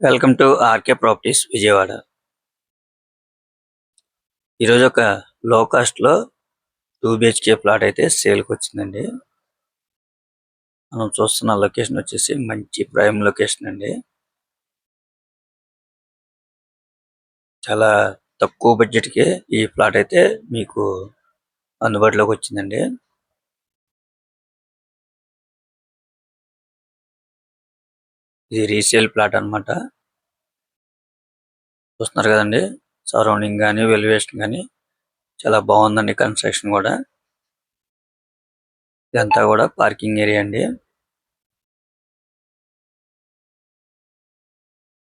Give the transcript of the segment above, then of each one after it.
Welcome to RK properties Vijayawada. ఈరోజు ఒక లో కాస్ట్లో టూ బిహెచ్కే ప్లాట్ అయితే సేల్కి వచ్చిందండి. మనం చూస్తున్న లొకేషన్ వచ్చేసి మంచి ప్రైమ్ లొకేషన్ అండి. చాలా తక్కువ బడ్జెట్కి ఈ ప్లాట్ అయితే మీకు అందుబాటులోకి వచ్చిందండి. ఇది రీసేల్ ప్లాట్ అన్నమాట. చూస్తున్నారు కదండి. సరౌండింగ్ కానీ వెలివేషన్ కానీ చాలా బాగుందండి కన్స్ట్రక్షన్ కూడా. ఇదంతా కూడా పార్కింగ్ ఏరియా అండి.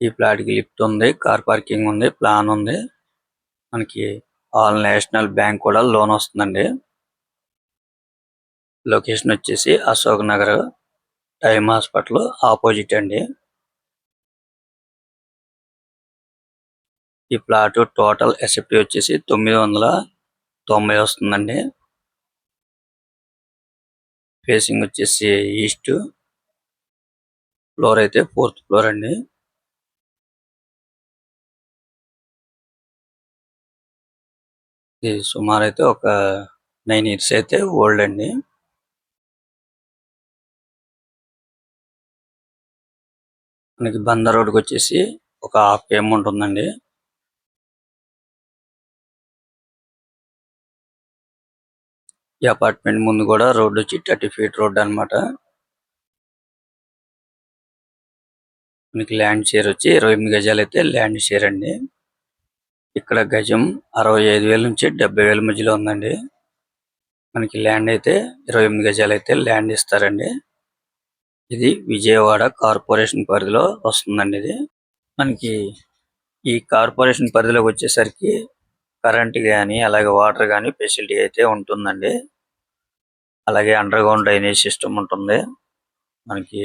ఈ ప్లాట్కి లిఫ్ట్ ఉంది కార్ పార్కింగ్ ఉంది ప్లాన్ ఉంది. మనకి ఆల్ నేషనల్ బ్యాంక్ కూడా లోన్ వస్తుందండి. లొకేషన్ వచ్చేసి Ashok Nagar time hospital opposite అండి. ఈ ప్లాట్ టోటల్ ఎస్ఎఫ్టీ వచ్చేసి తొమ్మిది వందల తొంభై వస్తుందండి. ఫేసింగ్ వచ్చేసి ఈస్ట్ ఫ్లోర్ అయితే ఫోర్త్ ఫ్లోర్ అండి. ఇది సుమారు అయితే ఒక నైన్ ఇయర్స్ అయితే ఓల్డ్ అండి. మనకి బందర్ రోడ్కి వచ్చేసి ఒక హాఫ్ కేఎం ఉంటుందండి. ఈ అపార్ట్మెంట్ ముందు కూడా రోడ్ వచ్చి థర్టీ ఫీట్ రోడ్ అన్నమాట. మనకి ల్యాండ్ షేర్ వచ్చి ఇరవై ఎనిమిది గజాలు అయితే ల్యాండ్ షేర్ అండి. ఇక్కడ గజం అరవై ఐదు వేల నుంచి డెబ్బై వేల మధ్యలో ఉందండి. మనకి ల్యాండ్ అయితే ఇరవై ఎనిమిది గజాలు అయితే ల్యాండ్ ఇస్తారండి. ఇది విజయవాడ కార్పొరేషన్ పరిధిలో వస్తుందండి ఇది. మనకి ఈ కార్పొరేషన్ పరిధిలోకి వచ్చేసరికి కరెంట్ కానీ అలాగే వాటర్ కానీ ఫెసిలిటీ అయితే ఉంటుందండి. అలాగే అండర్ గ్రౌండ్ డ్రైనేజ్ సిస్టమ్ ఉంటుంది. మనకి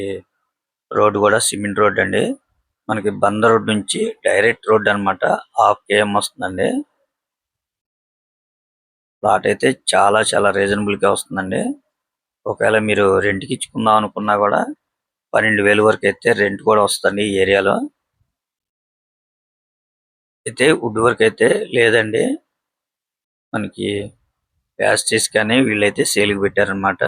రోడ్ కూడా సిమెంట్ రోడ్ అండి. మనకి బందర్ రోడ్ నుంచి డైరెక్ట్ రోడ్ అన్నమాట హాఫ్ కేఎం వస్తుందండి. ప్లాట్ అయితే చాలా చాలా రీజనబుల్గా వస్తుందండి. ఒకవేళ మీరు రెంట్కి ఇచ్చుకుందాం అనుకున్నా కూడా పన్నెండు వేలు వరకు అయితే రెంట్ కూడా వస్తుంది ఈ ఏరియాలో. అయితే వుడ్ వర్క్ అయితే లేదండి. మనకి ప్యాస్టీస్ కానీ వీళ్ళైతే సేల్కి పెట్టారన్నమాట.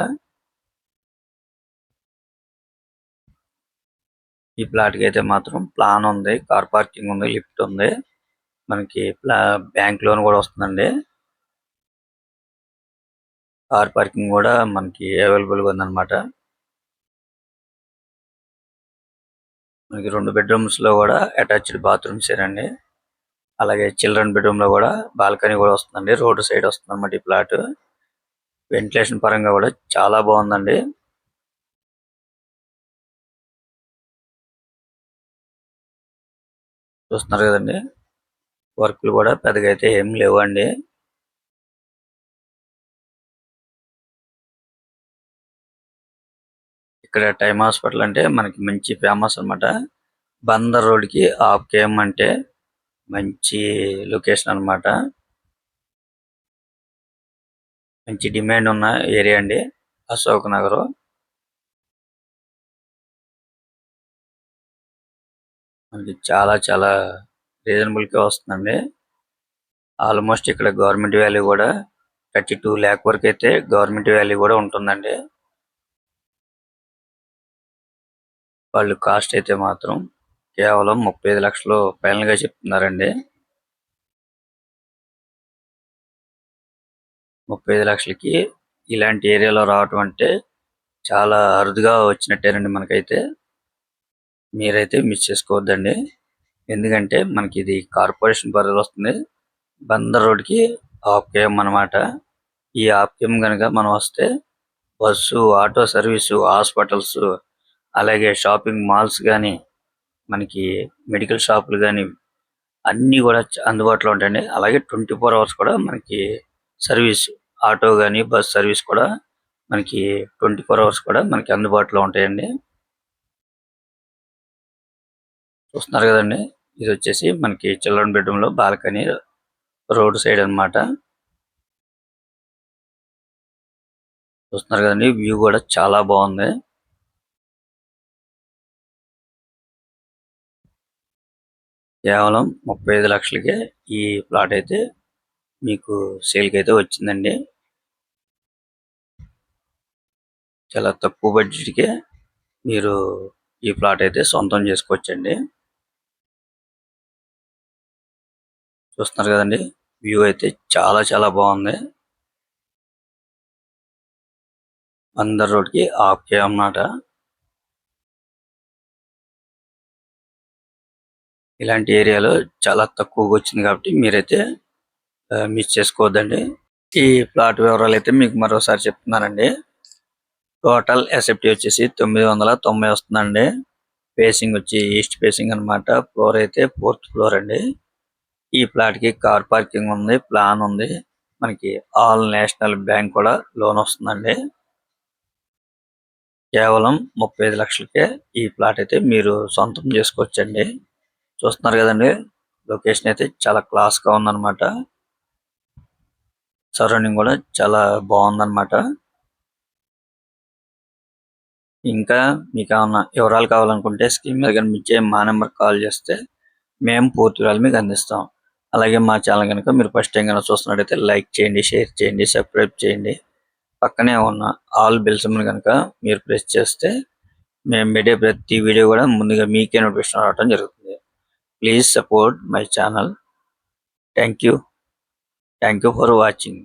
ఈ ప్లాట్కి అయితే మాత్రం ప్లాన్ ఉంది కార్ పార్కింగ్ ఉంది లిఫ్ట్ ఉంది. మనకి బ్యాంక్ లోన్ కూడా వస్తుందండి. కార్ పార్కింగ్ కూడా మనకి అవైలబుల్గా ఉందన్నమాట. మనకి రెండు బెడ్రూమ్స్లో కూడా అటాచ్డ్ బాత్రూమ్స్ అండి అలాగే చిల్డ్రన్ బెడ్రూమ్లో కూడా బాల్కనీ కూడా వస్తుందండి. రోడ్ సైడ్ వస్తుంది అన్నమాట ఈ ప్లాట్ వెంటిలేషన్ పరంగా కూడా చాలా బాగుందండి. చూస్తున్నారు కదండి. వర్క్లు కూడా పెద్దగా అయితే ఏం లేవండి. ఇక్కడ టైమ్ హాస్పిటల్ అంటే మనకి మంచి ఫేమస్ అన్నమాట. బందర్ రోడ్కి కేఎం అంటే మంచి లొకేషన్ అన్నమాట. మంచి డిమాండ్ ఉన్న ఏరియా అండి. అశోక్ నగర్. మనకి చాలా చాలా రీజనబుల్కి వస్తుందండి. ఆల్మోస్ట్ ఇక్కడ గవర్నమెంట్ వాల్యూ కూడా థర్టీ టూ ల్యాక్ వరకు అయితే గవర్నమెంట్ వాల్యూ కూడా ఉంటుందండి. వాళ్ళు కాస్ట్ అయితే మాత్రం కేవలం ముప్పై ఐదు లక్షలు ఫైనల్గా చెప్తున్నారండి. ముప్పై ఐదు లక్షలకి ఇలాంటి ఏరియాలో రావటం అంటే చాలా అరుదుగా వచ్చినట్టేనండి మనకైతే. మీరైతే మిస్ చేసుకోవద్దండి. ఎందుకంటే మనకి ఇది కార్పొరేషన్ పరిధిలో వస్తుంది. బందర్ రోడ్కి హాఫ్ కేఎం అనమాట ఈ హాఫ్ కేఎం కనుక మనం వస్తే బస్సు ఆటో సర్వీసు హాస్పిటల్స్ అలాగే షాపింగ్ మాల్స్ కానీ మనకి మెడికల్ షాపులు కానీ అన్ని కూడా అందుబాటులో ఉంటాయండి. అలాగే ట్వంటీ ఫోర్ అవర్స్ కూడా మనకి సర్వీస్ ఆటో కానీ బస్ సర్వీస్ కూడా మనకి ట్వంటీ ఫోర్ అవర్స్ కూడా మనకి అందుబాటులో ఉంటాయండి. చూస్తున్నారు కదండి. ఇది వచ్చేసి మనకి చిల్డ్రన్ బెడ్రూమ్లో బాల్కనీ రోడ్ సైడ్ అన్నమాట. చూస్తున్నారు కదండి. వ్యూ కూడా చాలా బాగుంది. కేవలం ముప్పై ఐదు లక్షలకే ఈ ప్లాట్ అయితే మీకు సేల్కి అయితే వచ్చిందండి. చాలా తక్కువ బడ్జెట్కే మీరు ఈ ప్లాట్ అయితే సొంతం చేసుకోవచ్చండి. చూస్తున్నారు కదండి వ్యూ అయితే చాలా చాలా బాగుంది. అందరి రోడ్కి ఆప్కే అన్నమాట. ఇలాంటి ఏరియాలో చాలా తక్కువగా వచ్చింది కాబట్టి మీరైతే మిస్ చేసుకోవద్దండి. ఈ ప్లాట్ వివరాలు అయితే మీకు మరోసారి చెప్తున్నానండి. టోటల్ ఎసెప్టీ వచ్చేసి తొమ్మిది వందల తొంభై వస్తుందండి. ఫేసింగ్ వచ్చి ఈస్ట్ ఫేసింగ్ అన్నమాట. ఫ్లోర్ అయితే ఫోర్త్ ఫ్లోర్ అండి. ఈ ప్లాట్కి కార్ పార్కింగ్ ఉంది ప్లాన్ ఉంది. మనకి ఆల్ నేషనల్ బ్యాంక్ కూడా లోన్ వస్తుందండి. కేవలం ముప్పై ఐదు లక్షలకే ఈ ప్లాట్ అయితే మీరు సొంతం చేసుకోవచ్చండి. చూస్తున్నారు కదండి. లొకేషన్ అయితే చాలా క్లాస్గా ఉందన్నమాట. సరౌండింగ్ కూడా చాలా బాగుందన్నమాట. ఇంకా మీకు ఏమన్నా వివరాలు కావాలనుకుంటే స్కీమ్ మీద కనిపించే మా నెంబర్ కాల్ చేస్తే మేము పూర్తి వివరాలు మీకు అందిస్తాం. అలాగే మా ఛానల్ కనుక మీరు ఫస్ట్ టైం కనుక చూస్తున్నట్టయితే లైక్ చేయండి షేర్ చేయండి సబ్స్క్రైబ్ చేయండి. పక్కనే ఉన్న ఆల్ బిల్సమ్ని కనుక మీరు ప్రెస్ చేస్తే మేము పెట్టే ప్రతి వీడియో కూడా ముందుగా మీకే నోటిఫికేషన్ రావడం జరుగుతుంది. Please support my channel thank you thank you for watching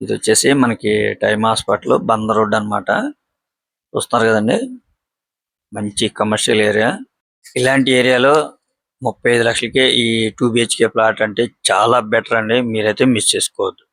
ఇది వచ్చేసి మనకి టైమ్ హాస్పిటల్ బంద రోడ్ అన్నమాట. చూస్తున్నారు కదండి? మంచి కమర్షియల్ ఏరియా ఇలాంటి ఏరియాలో ముప్పై ఐదు లక్షలకే ఈ టూ బిహెచ్కే ప్లాట్ అంటే చాలా బెటర్ అండి. మీరైతే మిస్ చేసుకోవద్దు.